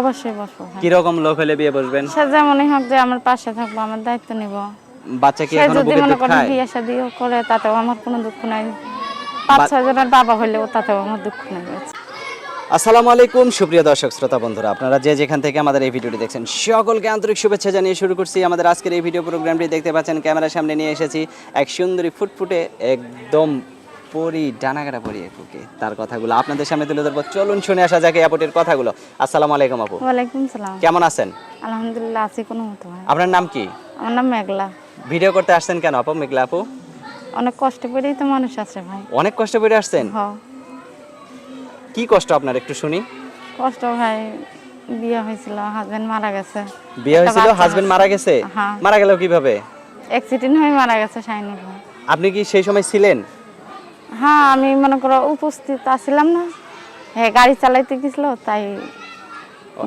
অবশ্যই বসবো ভাই কীরকম লোক হলে বিয়ে বসবেন? সে যেমনই হোক যে আমার পাশে থাকব আমার দায়িত্ব নিব। বাচ্চা কি সে এখনও যদি বুকে মনে দুধ করেন খায়? বিয়ে শাদিও করে তাতেও আমার কোনো দুঃখ নাই। পাঁচ ছয় জনের বাবা হলেও তাতেও আমার দুঃখ নাই আসসালামু আলাইকুম সুপ্রিয় দর্শক শ্রোতা বন্ধুরা। আপনারা যে যেখান থেকে আমাদের এই ভিডিওটি দেখছেন সকলকে আন্তরিক শুভেচ্ছা জানিয়ে শুরু করছি আমাদের আজকের এই ভিডিও প্রোগ্রামটি। দেখতে পাচ্ছেন ক্যামেরার সামনে নিয়ে এসেছি এক সুন্দরী ফুটফুটে একদম পরি ডানাগাড়া পরি একুকে তার কথাগুলো আপনাদের সামনে তুলে ধরবো। চলুন শুনে আসা যাক এই আপুটির কথাগুলো। আসসালামু আলাইকুম আপু। ওয়ালাইকুম সালাম। কেমন আছেন? আলহামদুলিল্লাহ আছি কোনো মতো আপনার নাম কি? আমার নাম মেঘলা। ভিডিও করতে আসছেন কেন আপু মেঘলা আপু? অনেক কষ্ট করেই তো মানুষ আছে ভাই। অনেক কষ্ট করে আসছেন? হ কি কষ্ট আপনার একটু শুনি। কষ্ট ভাই বিয়ে হয়েছিল হাজবেন্ড মারা গেছে। বিয়ে হয়েছিল হাজবেন্ড মারা গেছে? হ্যাঁ। মারা গেল কীভাবে? অ্যাক্সিডেন্ট হয়ে মারা গেছে শাইনি ভাই। আপনি কি সেই সময় ছিলেন? হ্যাঁ আমি মনে করো উপস্থিত আছিলাম না। হ্যাঁ গাড়ি চালাইতে গেছিল তাই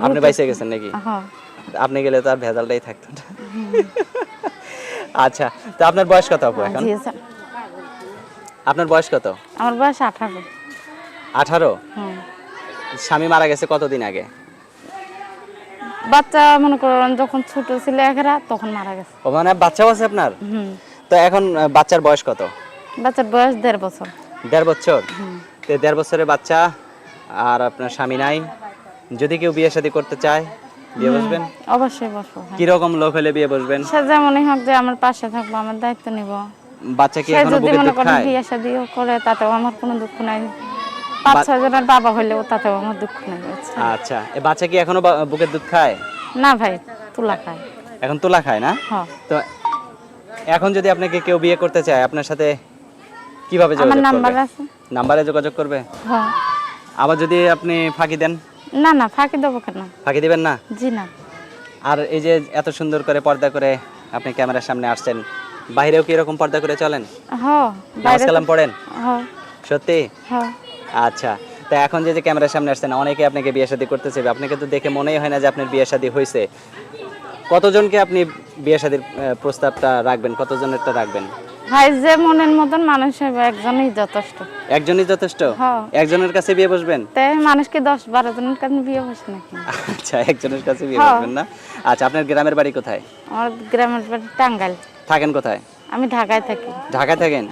আপনি বাইসে গেছেন নাকি? হ্যাঁ। আপনি গেলে তো আর ভেজালটাই থাকতো না। আচ্ছা তো আপনার বয়স কত আপু এখন। আপনার বয়স কত? আমার বয়স আঠারো। আঠারো? স্বামী মারা গেছে কতদিন আগে? বাচ্চা মনে করেন যখন ছোট ছিল একেরা তখন মারা গেছে। ও মানে বাচ্চাও আছে আপনার? হুম। তো এখন বাচ্চার বয়স কত? বাচ্চার বয়স দেড় বছর। দেড় বছর? তো দেড় বছরের বাচ্চা আর আপনার স্বামী নাই। যদি কেউ বিয়ে শাদী করতে চায় বিয়ে বসবেন? অবশ্যই বসবো ভাই কীরকম লোক হলে বিয়ে বসবেন? সে যেমনই হোক যে আমার পাশে থাকব আমার দায়িত্ব নিব। বাচ্চা কি এখনও বুকে দুধ খায়? বিয়ে শাদিও করে তাতেও আমার কোনো দুঃখ নাই। পাঁচ ছয় জনের বাবা হলেও তাতেও আমার দুঃখ নাই আচ্ছা এ বাচ্চা কি এখনও বুকের দুধ খায়? না ভাই তুলা খায়। এখন তোলা খায় না? তো এখন যদি আপনাকে কেউ বিয়ে করতে চায় আপনার সাথে কীভাবে আমার যোগাযোগ নাম্বার আছে। নাম্বারে যোগাযোগ করবে? হ আবার যদি আপনি ফাঁকি দেন? না না ফাঁকি দেবো কেন? ফাঁকি দিবেন না? জি না। আর এই যে এত সুন্দর করে পর্দা করে আপনি ক্যামেরার সামনে আসছেন বাইরেও কি এরকম পর্দা করে চলেন? হ নামাজ কালাম পড়েন? হ। সত্যি? হ। আচ্ছা তা এখন যে যে ক্যামেরার সামনে আসছেন অনেকে আপনাকে বিয়ে শাদী করতে চাইবে আপনাকে তো দেখে মনেই হয় না যে আপনার বিয়ে শাদী হয়েছে কতজনকে আপনি বিয়ে শাদীর প্রস্তাবটা রাখবেন? কতজনেরটা রাখবেন? ভাই যে মনের মতন মানুষ হবে একজনই যথেষ্ট। একজনই যথেষ্ট। একজনের কাছে বিয়ে বসবেন? তাই মানুষকে দশ বারো জনের কাছে বিয়ে বসে নাকি? আচ্ছা একজনের কাছে বিয়ে। বসবেন না? আচ্ছা আপনার গ্রামের বাড়ি কোথায়? আমার গ্রামের বাড়ি টাঙ্গাইল। থাকেন কোথায়? আমি ঢাকায় থাকি। ঢাকায় থাকেন?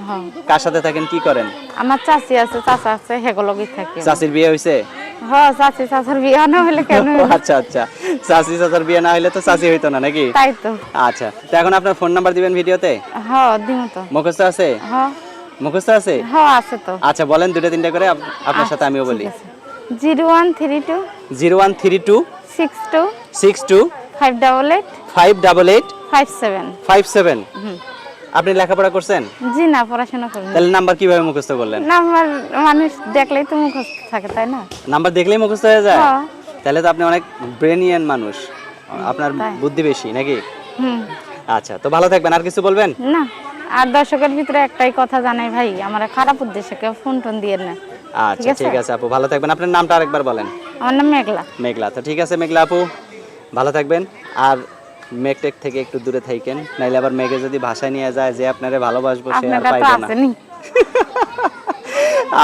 কার সাথে থাকেন? কি করেন? আমার চাচি আছে চাচা আছে হেগলগি থাকি চাষির বিয়ে হয়েছে হ চাচি চাচার বিয়ে না হলে কেন আচ্ছা আচ্ছা। চাষি চাচার বিয়ে না হলে তো চাষি হইতো না নাকি? তাই তো। আচ্ছা তো এখন আপনার ফোন নাম্বার দিবেন ভিডিওতে? হ দিম তো। মুখস্থ আছে? হ মুখস্থ আছে? হ আছে তো। আচ্ছা বলেন দুটো তিনটা করে আপনার সাথে আমিও বলি। Zero one three two zero one three two six two six two five double eight five double eight five seven. Five seven. হুম। আপনি লেখাপড়া করছেন? জি না পড়াশোনা করি তাহলে নাম্বার কীভাবে মুখস্থ করলেন? না আমার মানুষ দেখলেই তো মুখস্থ থাকে তাই না? নাম্বার দেখলেই মুখস্থ হয়ে যায়? হ্যাঁ। তাহলে তো আপনি অনেক ব্রেনিয়ান মানুষ। আপনার বুদ্ধি বেশি নাকি? হুম। আচ্ছা তো ভালো থাকবেন আর কিছু বলবেন? না আর দর্শকের ভিতরে একটাই কথা জানাই ভাই আমার খারাপ উদ্দেশ্যে কেউ ফোন টোন দিয়ে না। আচ্ছা ঠিক আছে আপু ভালো থাকবেন। আপনার নামটা আরেকবার বলেন। আমার নাম মেঘলা। মেঘলা তো ঠিক আছে মেঘলা আপু ভালো থাকবেন। আর মেঘটেক থেকে একটু দূরে থাকেন নাইলে আবার মেঘে যদি ভাষায় নিয়ে যায় যে আপনারে ভালোবাসবো সে আর পাইবে না।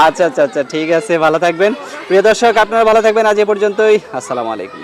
আচ্ছা আচ্ছা আচ্ছা ঠিক আছে ভালো থাকবেন। প্রিয় দর্শক আপনারা ভালো থাকবেন আজ এ পর্যন্তই। আসসালামু আলাইকুম।